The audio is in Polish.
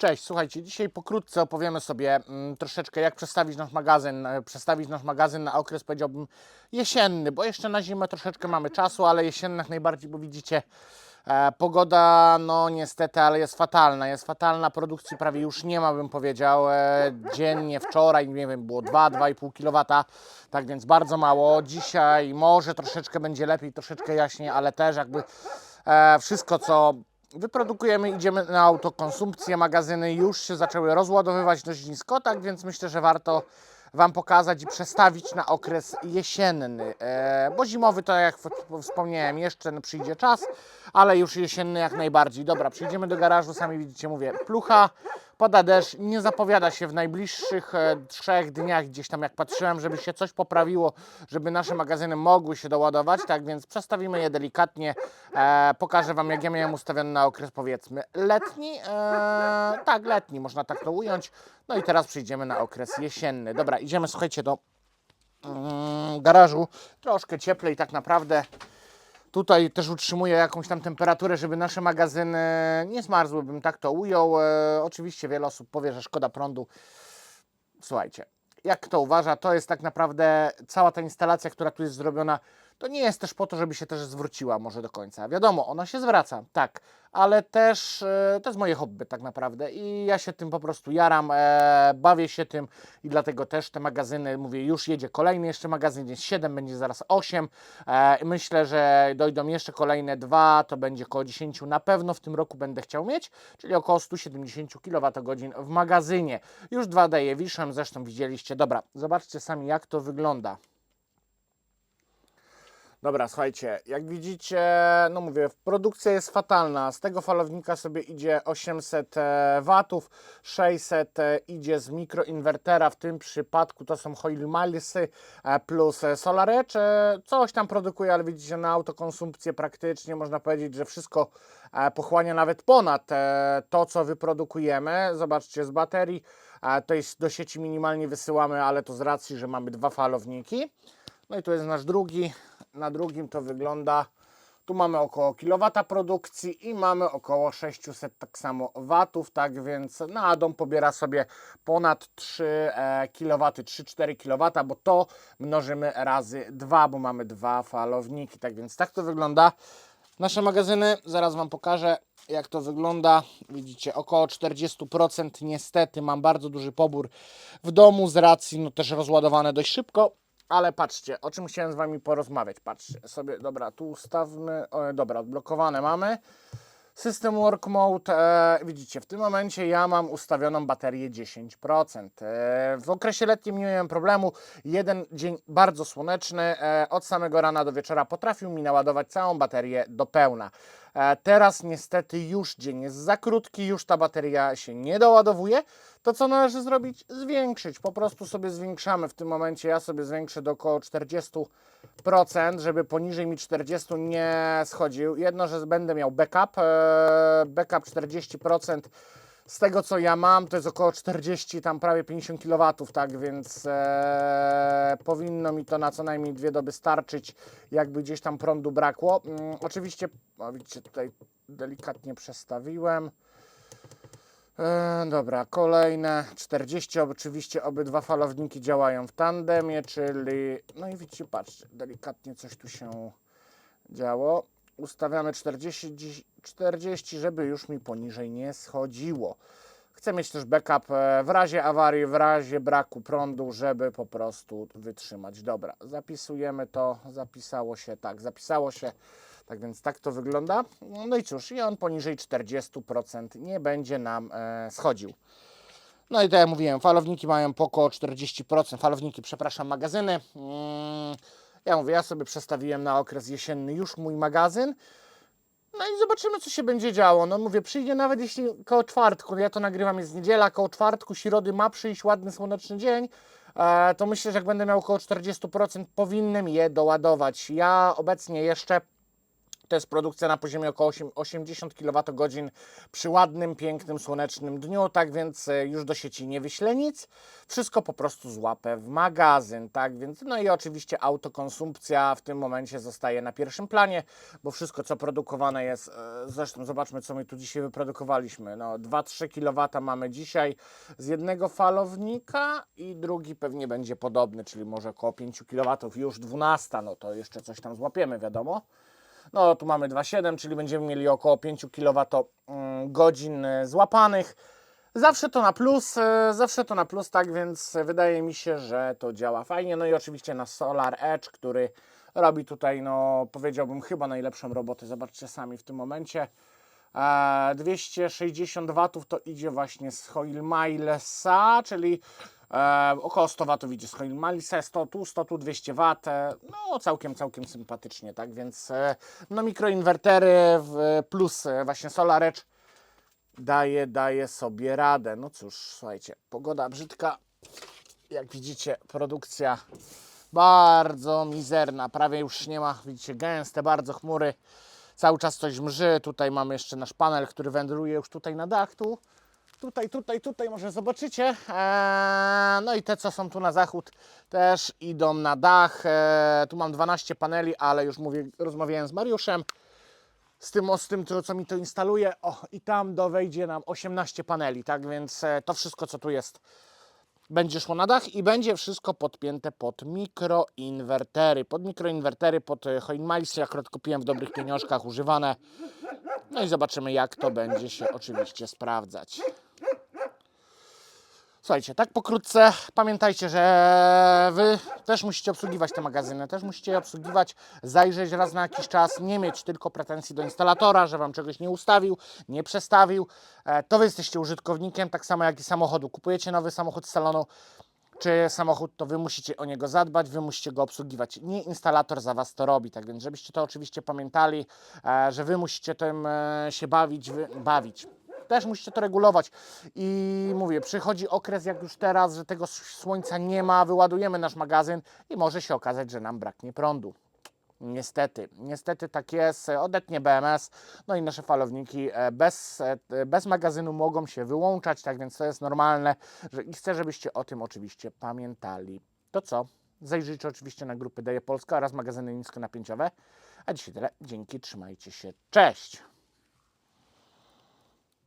Cześć, słuchajcie, dzisiaj pokrótce opowiemy sobie mm, troszeczkę jak przestawić nasz magazyn, e, przestawić nasz magazyn na okres powiedziałbym jesienny, bo jeszcze na zimę troszeczkę mamy czasu, ale jesienny jak najbardziej, bo widzicie e, pogoda no niestety, ale jest fatalna, jest fatalna, produkcji prawie już nie ma bym powiedział, e, dziennie wczoraj nie wiem było 2-2,5 kW, tak więc bardzo mało, dzisiaj może troszeczkę będzie lepiej, troszeczkę jaśniej, ale też jakby e, wszystko co wyprodukujemy, idziemy na autokonsumpcję, magazyny już się zaczęły rozładowywać dość nisko, tak więc myślę, że warto Wam pokazać i przestawić na okres jesienny, e, bo zimowy to jak wspomniałem jeszcze przyjdzie czas, ale już jesienny jak najbardziej. Dobra, przyjdziemy do garażu, sami widzicie, mówię, plucha, pada deszcz, nie zapowiada się w najbliższych e, trzech dniach gdzieś tam jak patrzyłem, żeby się coś poprawiło, żeby nasze magazyny mogły się doładować, tak więc przestawimy je delikatnie, e, pokażę Wam jak ja miałem ustawiony na okres powiedzmy letni, e, tak letni, można tak to ująć, no i teraz przejdziemy na okres jesienny. Dobra, idziemy słuchajcie do mm, garażu, troszkę cieplej tak naprawdę, Tutaj też utrzymuję jakąś tam temperaturę, żeby nasze magazyny nie zmarzły, bym tak to ujął. E, oczywiście wiele osób powie, że szkoda prądu. Słuchajcie, jak kto uważa, to jest tak naprawdę cała ta instalacja, która tu jest zrobiona, to nie jest też po to, żeby się też zwróciła może do końca. Wiadomo, ona się zwraca, tak, ale też e, to jest moje hobby tak naprawdę i ja się tym po prostu jaram, e, bawię się tym i dlatego też te magazyny, mówię, już jedzie kolejny jeszcze magazyn, jest 7, będzie zaraz 8. E, myślę, że dojdą jeszcze kolejne dwa, to będzie około 10 na pewno w tym roku będę chciał mieć, czyli około 170 kWh w magazynie. Już dwa daję wiszem, zresztą widzieliście. Dobra, zobaczcie sami jak to wygląda. Dobra, słuchajcie, jak widzicie, no mówię, produkcja jest fatalna. Z tego falownika sobie idzie 800 e, watów, 600 e, idzie z mikroinwertera, w tym przypadku to są Hoyle Milesy e, plus e, SolarEdge. E, Coś tam produkuje, ale widzicie, na autokonsumpcję praktycznie można powiedzieć, że wszystko e, pochłania nawet ponad to, co wyprodukujemy. Zobaczcie, z baterii to jest do sieci minimalnie wysyłamy, ale to z racji, że mamy dwa falowniki. No i tu jest nasz drugi. Na drugim to wygląda. Tu mamy około kilowata produkcji i mamy około 600 tak samo watów, tak więc na dom pobiera sobie ponad 3 e, kW, 3-4 kW, bo to mnożymy razy 2, bo mamy dwa falowniki, tak więc tak to wygląda. Nasze magazyny, zaraz Wam pokażę jak to wygląda. Widzicie, około 40% niestety mam bardzo duży pobór w domu z racji, no też rozładowane dość szybko. Ale patrzcie, o czym chciałem z Wami porozmawiać. Patrzcie sobie, dobra, tu ustawmy, o, dobra, odblokowane mamy. System Work Mode, e, widzicie, w tym momencie ja mam ustawioną baterię 10%. E, w okresie letnim nie miałem problemu. Jeden dzień bardzo słoneczny, e, od samego rana do wieczora potrafił mi naładować całą baterię do pełna. E, teraz niestety już dzień jest za krótki, już ta bateria się nie doładowuje. To co należy zrobić? Zwiększyć. Po prostu sobie zwiększamy. W tym momencie ja sobie zwiększę do około 40%, żeby poniżej mi 40 nie schodził. Jedno, że będę miał backup. e, Backup 40%. Z tego co ja mam, to jest około 40, tam prawie 50 kW, tak więc e, powinno mi to na co najmniej dwie doby starczyć, jakby gdzieś tam prądu brakło. Mm, oczywiście, o, widzicie, tutaj delikatnie przestawiłem. E, dobra, kolejne 40, oczywiście obydwa falowniki działają w tandemie, czyli, no i widzicie, patrzcie, delikatnie coś tu się działo. Ustawiamy 40, dziś- 40, żeby już mi poniżej nie schodziło. Chcę mieć też backup e, w razie awarii, w razie braku prądu, żeby po prostu wytrzymać. Dobra, zapisujemy to, zapisało się, tak, zapisało się. Tak więc tak to wygląda. No i cóż, i on poniżej 40% nie będzie nam e, schodził. No i tak jak mówiłem, falowniki mają po około 40%, falowniki, przepraszam, magazyny. Mm, ja mówię, ja sobie przestawiłem na okres jesienny już mój magazyn. No i zobaczymy, co się będzie działo. No mówię, przyjdzie nawet jeśli koło czwartku, ja to nagrywam, jest niedziela, koło czwartku, środy ma przyjść ładny, słoneczny dzień, e, to myślę, że jak będę miał około 40%, powinnam je doładować. Ja obecnie jeszcze To jest produkcja na poziomie około 8 80 kWh przy ładnym, pięknym, słonecznym dniu, tak więc e, już do sieci nie wyślę nic. Wszystko po prostu złapę w magazyn, tak więc no i oczywiście autokonsumpcja w tym momencie zostaje na pierwszym planie, bo wszystko co produkowane jest, e, zresztą zobaczmy co my tu dzisiaj wyprodukowaliśmy. No 2-3 kW mamy dzisiaj z jednego falownika i drugi pewnie będzie podobny, czyli może około 5 kW, już 12, no to jeszcze coś tam złapiemy, wiadomo. No tu mamy 2,7, czyli będziemy mieli około 5 kWh e, złapanych. Zawsze to na plus, e, zawsze to na plus, tak więc wydaje mi się, że to działa fajnie. No i oczywiście na Solar Edge, który robi tutaj, no powiedziałbym chyba najlepszą robotę. Zobaczcie sami w tym momencie. E, 260 watów to idzie właśnie z Hoil Milesa, czyli e, około 100 watów idzie Milesa, 100 tu, 100 tu, 200 wat. e, No całkiem, całkiem sympatycznie, tak więc e, no mikroinwertery w, plus e, właśnie Solar Edge daje, daje sobie radę. No cóż, słuchajcie, pogoda brzydka. Jak widzicie, produkcja bardzo mizerna. Prawie już nie ma, widzicie, gęste bardzo chmury. Cały czas coś mrzy. Tutaj mamy jeszcze nasz panel, który wędruje już tutaj na dach. Tu, tutaj, tutaj, tutaj, może zobaczycie. Eee, no i te, co są tu na zachód, też idą na dach. Eee, tu mam 12 paneli, ale już mówię, rozmawiałem z Mariuszem z tym, z tym, co mi to instaluje. O, i tam do wejdzie nam 18 paneli, tak więc e, to wszystko, co tu jest, będzie szło na dach i będzie wszystko podpięte pod mikroinwertery. Pod mikroinwertery, pod e, Hoinmeister, akurat kupiłem w dobrych pieniążkach używane. No i zobaczymy, jak to będzie się oczywiście sprawdzać. Słuchajcie, tak pokrótce pamiętajcie, że Wy też musicie obsługiwać te magazyny, też musicie je obsługiwać, zajrzeć raz na jakiś czas, nie mieć tylko pretensji do instalatora, że Wam czegoś nie ustawił, nie przestawił. E, To Wy jesteście użytkownikiem, tak samo jak i samochodu. Kupujecie nowy samochód z salonu, czy samochód, to Wy musicie o niego zadbać, Wy musicie go obsługiwać. Nie instalator za Was to robi, tak więc żebyście to oczywiście pamiętali, e, że Wy musicie tym e, się bawić, wy, bawić. Też musicie to regulować. I mówię, przychodzi okres jak już teraz, że tego słońca nie ma, wyładujemy nasz magazyn i może się okazać, że nam braknie prądu. Niestety, niestety tak jest. Odetnie BMS, no i nasze falowniki e, bez, e, bez magazynu mogą się wyłączać, tak więc to jest normalne że, i chcę, żebyście o tym oczywiście pamiętali. To co? Zajrzyjcie oczywiście na grupy Deje Polska oraz magazyny niskonapięciowe. A dzisiaj tyle. Dzięki, trzymajcie się. Cześć!